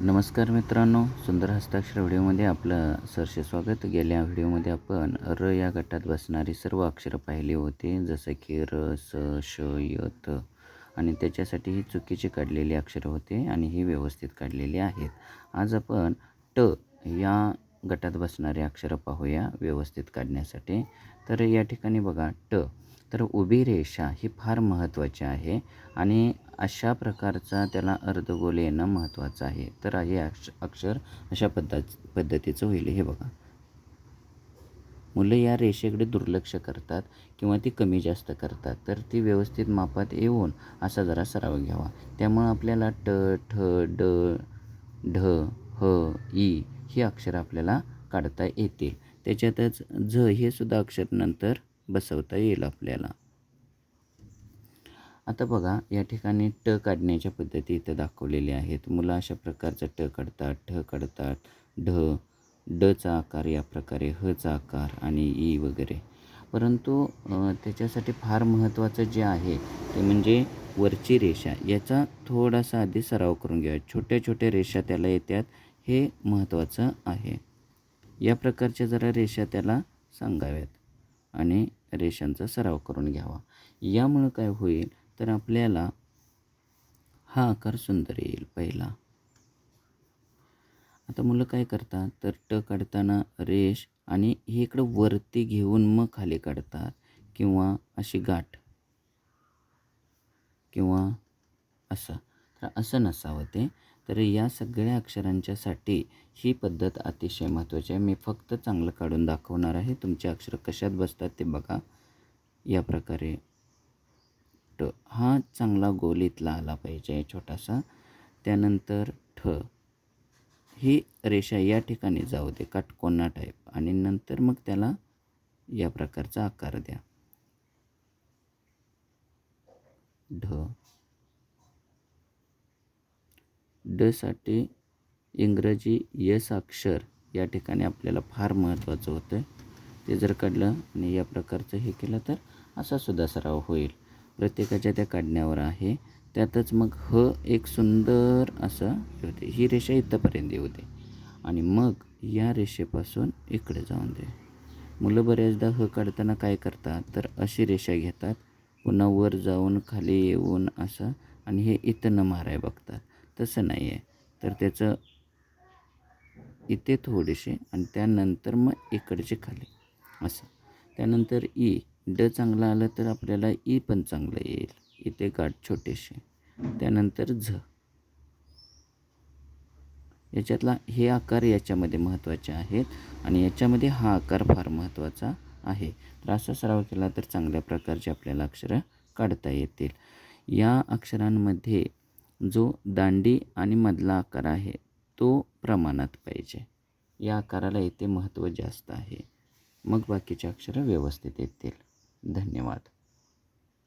नमस्कार मित्रांनो सुंदर हस्ताक्षर व्हिडिओमध्ये आपलं सरसे स्वागत. गेल्या व्हिडिओमध्ये आपण र या गटात बसणारी सर्व अक्षरं पाहिली होती जसं की र स श य त आणि त्याच्यासाठी ही चुकीची काढलेली अक्षरं होते आणि ही व्यवस्थित काढलेली आहेत. आज आपण ट या गटात बसणारी अक्षरं पाहूया व्यवस्थित काढण्यासाठी. तर या ठिकाणी बघा ट. तर उभी रेषा ही फार महत्त्वाची आहे आणि अशा प्रकारचा त्याला अर्धगोल येणं महत्त्वाचं आहे. तर हे अक्ष अक्षर अशा पद्धत पद्धतीचं होईल. हे बघा. मुलं या रेषेकडे दुर्लक्ष करतात किंवा ती कमी जास्त करतात. तर ती व्यवस्थित मापात येऊन असा जरा सराव घ्यावा. त्यामुळं आपल्याला ट ठ ड ढ ह ई ही अक्षरं आपल्याला काढता येतील. त्याच्यातच झ हे सुद्धा अक्षर नंतर बसवता येईल आपल्याला. आता बघा या ठिकाणी ट काढण्याच्या पद्धती इथं दाखवलेल्या आहेत. मुलं अशा प्रकारचं ट काढतात ठ काढतात. ढ डचा आकार या प्रकारे हचा आकार आणि ई वगैरे. परंतु त्याच्यासाठी फार महत्त्वाचं जे आहे ते म्हणजे वरची रेषा. याचा थोडासा आधी सराव करून घ्या. छोट्या छोट्या रेषा त्याला येतात हे महत्त्वाचं आहे. या प्रकारच्या जरा रेषा त्याला सांगाव्यात आणि रेषांचा सराव करून घ्यावा. यामुळं काय होईल तर आपल्याला हा आकार सुंदर येईल पहिला. आता मुलं काय करतात? तर ट काढताना रेष आणि हे इकडं वरती घेऊन मग खाली काढतात किंवा अशी गाठ किंवा असं. तर असं नसावं ते. तर या सगळ्या अक्षरांच्यासाठी ही पद्धत अतिशय महत्त्वाची आहे. मी फक्त चांगलं काढून दाखवणार आहे. तुमचे अक्षर कशात बसतात ते बघा. या प्रकारे घट्ट हा चांगला गोल इथला आला पाहिजे छोटासा. त्यानंतर ठ. ही रेषा या ठिकाणी जाऊ दे काटकोना टाईप आणि नंतर मग त्याला या प्रकारचा आकार द्या. ढ. डसाठी इंग्रजी यस अक्षर या ठिकाणी आपल्याला फार महत्त्वाचं होतं ते जर काढलं आणि या प्रकारचं हे केलं तर असा सुद्धा सराव होईल. प्रत्येकाच्या त्या काढण्यावर आहे. त्यातच मग ह एक सुंदर असं होते. ही रेषा इथंपर्यंत येऊ दे आणि मग या रेषेपासून इकडे जाऊन दे. मुलं बऱ्याचदा ह काढताना काय करतात? तर अशी रेषा घेतात. पुन्हा वर जाऊन खाली येऊन असं. आणि हे इथं न माराय बघतात. तसं नाही आहे तर त्याचं इथे थोडेसे आणि त्यानंतर मग इकडचे खाली. असं. त्यानंतर ई. ड चांगलं आलं तर आपल्याला ई पण चांगलं येईल. इथे गाठ छोटेसे त्यानंतर झ. याच्यातला हे आकार याच्यामध्ये महत्त्वाचे आहेत आणि याच्यामध्ये हा आकार फार महत्त्वाचा आहे. तर असा सराव केला तर चांगल्या प्रकारचे आपल्याला अक्षरं काढता येतील. या अक्षरांमध्ये जो दांडी आणि मधला आकार आहे तो प्रमाणात पाहिजे. या आकाराला इथे महत्त्व जास्त आहे. मग बाकीचे अक्षरं व्यवस्थित येतील. धन्यवाद.